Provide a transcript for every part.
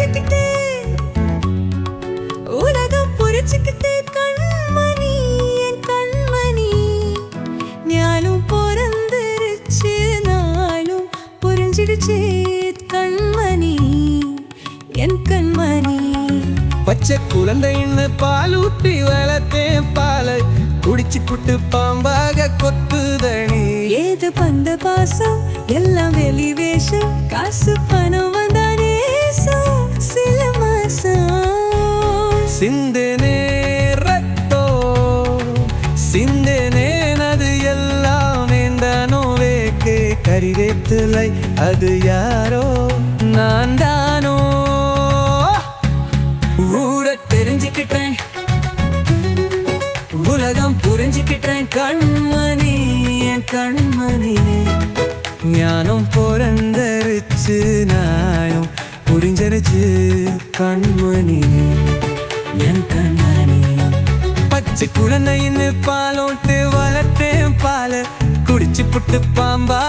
தெரிஞ்சுக்கிட்டு உலகம் புரிச்சுக்கிட்டு கண்மணி என் கண்மணி. ஞானம் பிறந்துருச்சு நாளும் புரிஞ்சிடுச்சு கண்மணி என் கண்மணி. பச்சை குழந்தைன்னு பாலூட்டி வளர்த்தேன் பாலை குடிச்சு புட்டு பாம்பாக கொத்துதடி ஏது பந்த பாசம் எல்லாம் வெளி வேஷம் காசு பணம் வேக்கே அது யாரோ? நான் தானோ? ஊட தெரிஞ்சுக்கிட்டேன். உலகம் புரிஞ்சுக்கிட்டேன். கண்மணி என் கண்மணி. ஞானம் பிறந்தரிச்சு நானும் புரிஞ்சரிச்சு கண்மணி. என் கண்மணி. பச்சை குழந்தைன்னு பாலோட்டு வளர்த்தேன் பால. குடிச்சு புட்டு பாம்பா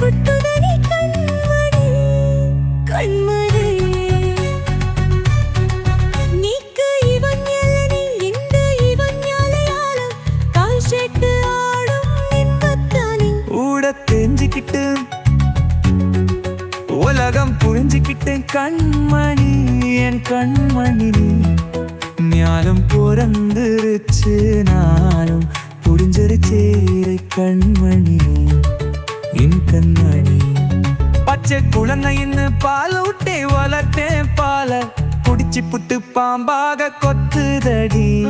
தேவண்ட கண்மணி கண்மணி. நீக்கு இவன் எழனி இந்த இவன் ஞாலையாலம் கால் ஷெட்டு ஆடும் இன்பத்தானி. ஊட தெரிஞ்சுக்கிட்டு உலகம் புரிஞ்சுக்கிட்டேன். கண்மணி என் கண்மணி ஞானம் பிறந்துருச்சு நானும் புரிஞ்சிருச்சே கண்மணி. கண்ணாடி. பச்சை குழந்தைன்னு பால் ஊட்டி வளர்த்தேன் பால. குடிச்சு புட்டு பாம்பாக கொத்துதடி.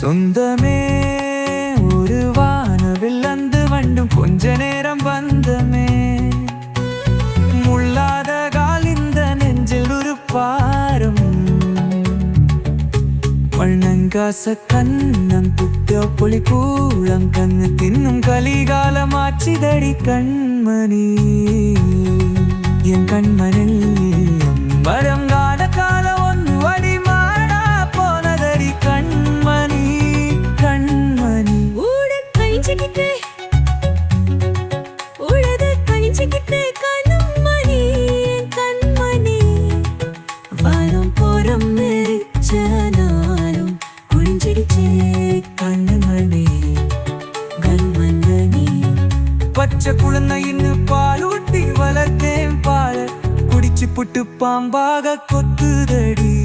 சொந்தமே ஒரு வானவில் அந்த வண்டும். கொஞ்ச நேரம் வந்து வண்ணங்காச கண்ணம் புத்த புலி கூழம் கண்ணு தின்னும் கலிகாலம் ஆச்சிதடி கண்மணி. என் கண்மணில் பச்சை குழந்தைன்னு பாலூட்டி வளர்த்தேன் பால. குடிச்சு புட்டு பாம்பாக கொத்துதடி.